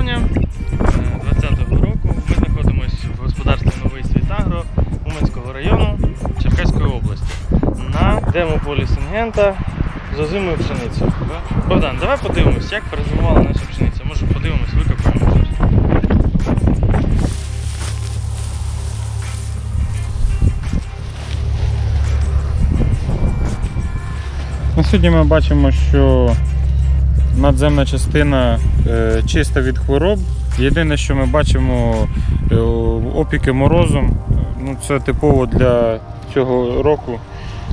травня 2020 року. Ми знаходимося в господарстві Новий Світагро Уманського району Черкаської області на демополі Сингента з озимою пшеницею. Богдан, давай подивимось, як перезимувала наша пшениця. Може подивимось, викопаємо щось. На сьогодні ми бачимо, що надземна частина е, чиста від хвороб. Єдине, що ми бачимо е, опіки морозом. Ну, це типово для цього року,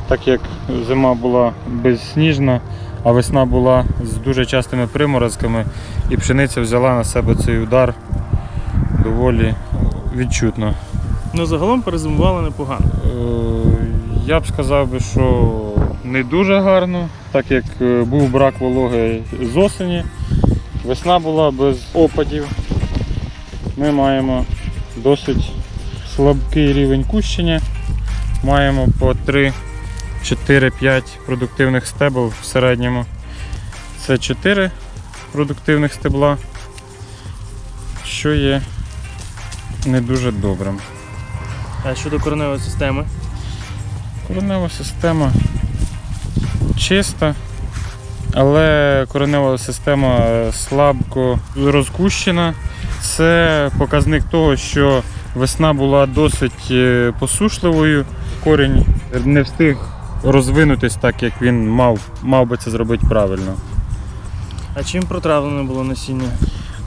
так як зима була безсніжна, а весна була з дуже частими приморозками, і пшениця взяла на себе цей удар доволі відчутно. Ну загалом перезимувала непогано. Е, Я б сказав би, що не дуже гарно, так як е, був брак вологи з осені. Весна була без опадів. Ми маємо досить слабкий рівень кущення. Маємо по 3, 4, 5 продуктивних стебл в середньому. Це 4 продуктивних стебла, що є не дуже добрим. А щодо кореневої системи, Коренева система чиста, але коренева система слабко розкущена. Це показник того, що весна була досить е, посушливою. Корінь не встиг розвинутись так, як він мав, мав би це зробити правильно. а чим протравлене було насіння?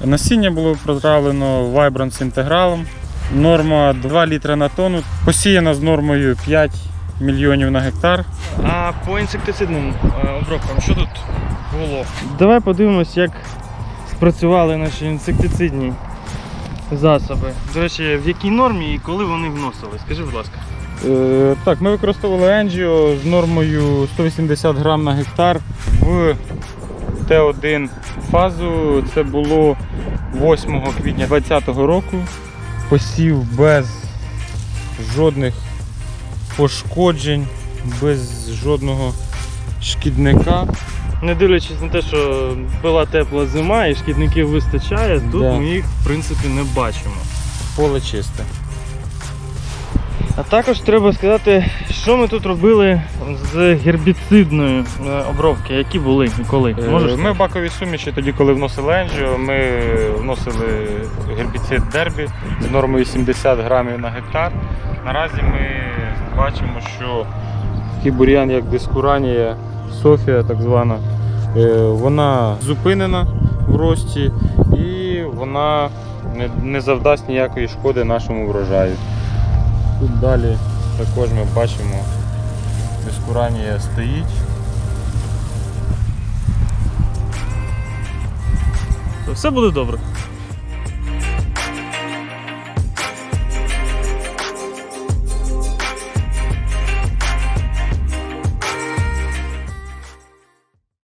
Насіння було протравлено Vibrance інтегралом. Норма 2 літра на тонну. Посіяна з нормою 5 мільйонів на гектар. А по інсектицидним е, обробкам, що тут було? Давай подивимось, як спрацювали наші інсектицидні засоби. До речі, в якій нормі і коли вони вносили? Скажи, будь ласка. Е, так, ми використовували Angio з нормою 180 грам на гектар в Т1 фазу. Це було 8 квітня 2020 року. Посів без жодних пошкоджень, без жодного шкідника. Не дивлячись на те, що була тепла зима і шкідників вистачає, тут Да. ми їх в принципі не бачимо. Поле чисте. А також треба сказати, що ми тут робили з гербіцидної е, обробки, які були і коли. Е, Можеш? Ми в баковій суміші тоді, коли вносили Енджіо, ми вносили гербіцид дербі з нормою 70 грамів на гектар. Наразі ми бачимо, що такий бур'ян, як дискуранія, Софія так звана, е, вона зупинена в рості і вона не, завдасть ніякої шкоди нашому врожаю. Тут далі також ми бачимо, дискуранія стоїть. Все буде добре.